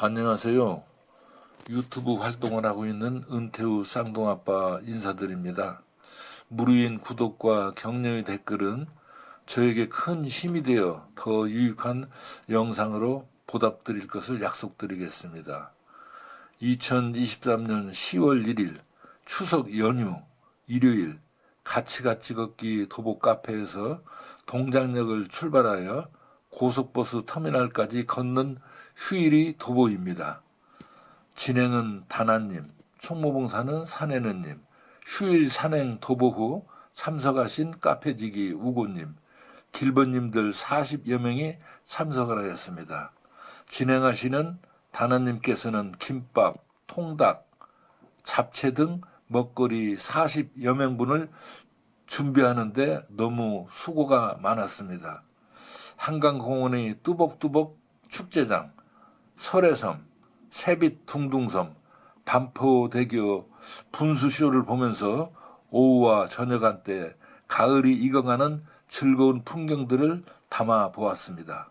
안녕하세요. 유튜브 활동을 하고 있는 은퇴후 쌍둥아빠 인사드립니다. 무료인 구독과 격려의 댓글은 저에게 큰 힘이 되어 더 유익한 영상으로 보답드릴 것을 약속드리겠습니다. 2023년 10월 1일 추석 연휴 일요일 가치가치 걷기 도보 카페에서 동장역을 출발하여 고속버스 터미널까지 걷는 휴일이 도보입니다. 진행은 다나님, 총무봉사는 사내는님, 휴일 산행 도보 후 참석하신 카페지기 우고님, 길번님들 40여 명이 참석을 하였습니다. 진행하시는 다나님께서는 김밥, 통닭, 잡채 등 먹거리 40여 명분을 준비하는데 너무 수고가 많았습니다. 한강공원의 뚜벅뚜벅 축제장, 설해섬, 새빛 둥둥섬, 반포대교 분수쇼를 보면서 오후와 저녁 한때 가을이 익어가는 즐거운 풍경들을 담아 보았습니다.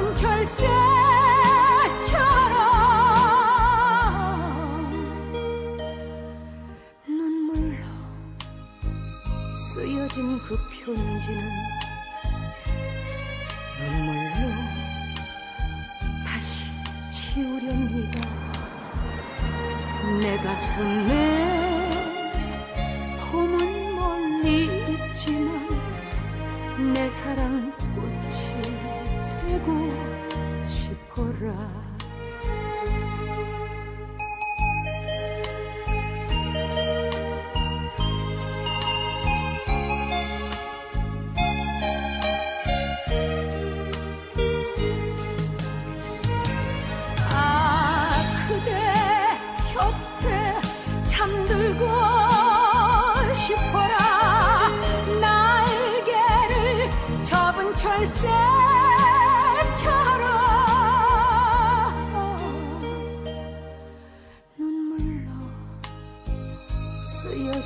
접은 철새처럼 눈물로 쓰여진 그 편지는 눈물로 다시 지우렵니다. 내 가슴에 봄은 멀리 있지만 내 사랑 싶어라. 아 그대 곁에 잠들고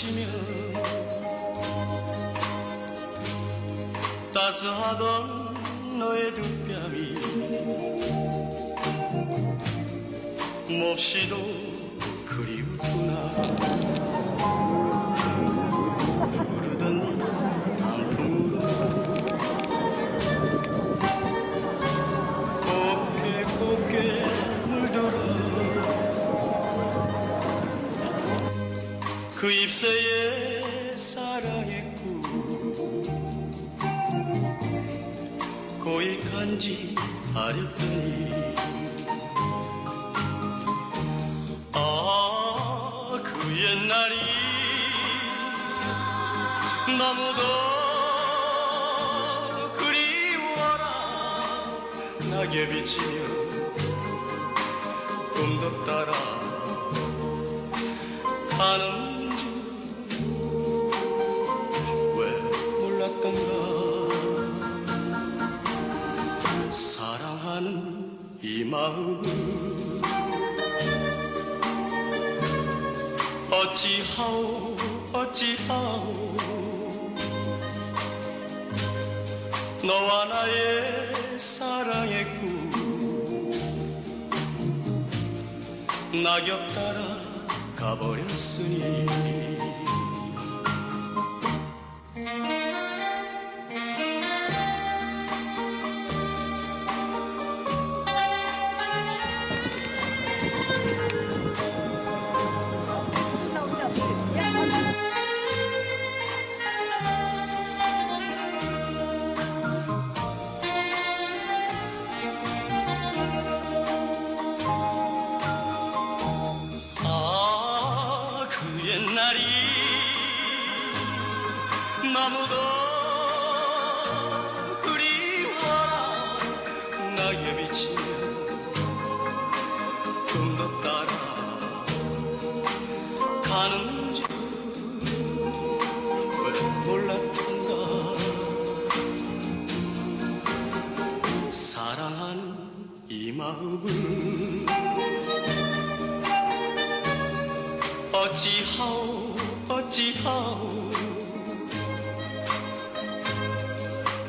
스치며 따스하던 너의 두 뺨이 몹시도 그 잎새에 사랑했고 고이 간지 아렸더니 아 그 옛날이 너무도 그리워라. 낙엽이 지며 꿈도 따라 가는 어찌하오 어찌하오. 너와 나의 사랑의 꿈 낙엽 따라 가버렸으니 너무도 그리워라 낙엽이 지며 꿈도 따라 가는 줄왜 몰랐던가? 사랑하는 이 마음을 어찌하오 어찌하오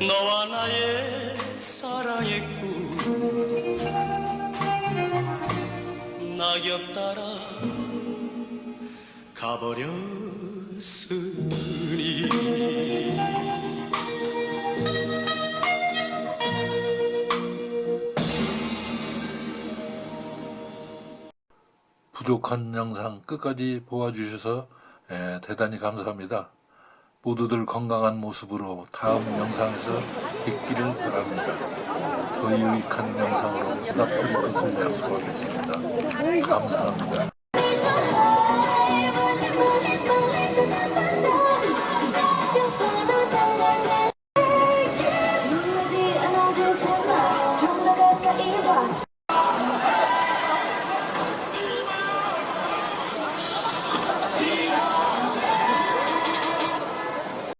너와 나의 사랑의 꿈 낙엽 따라 가버렸으니 부족한 영상 끝까지 보아주셔서 예, 대단히 감사합니다. 모두들 건강한 모습으로 다음 영상에서 뵙기를 바랍니다. 더 유익한 영상으로 보답드릴 것을 약속하겠습니다. 감사합니다.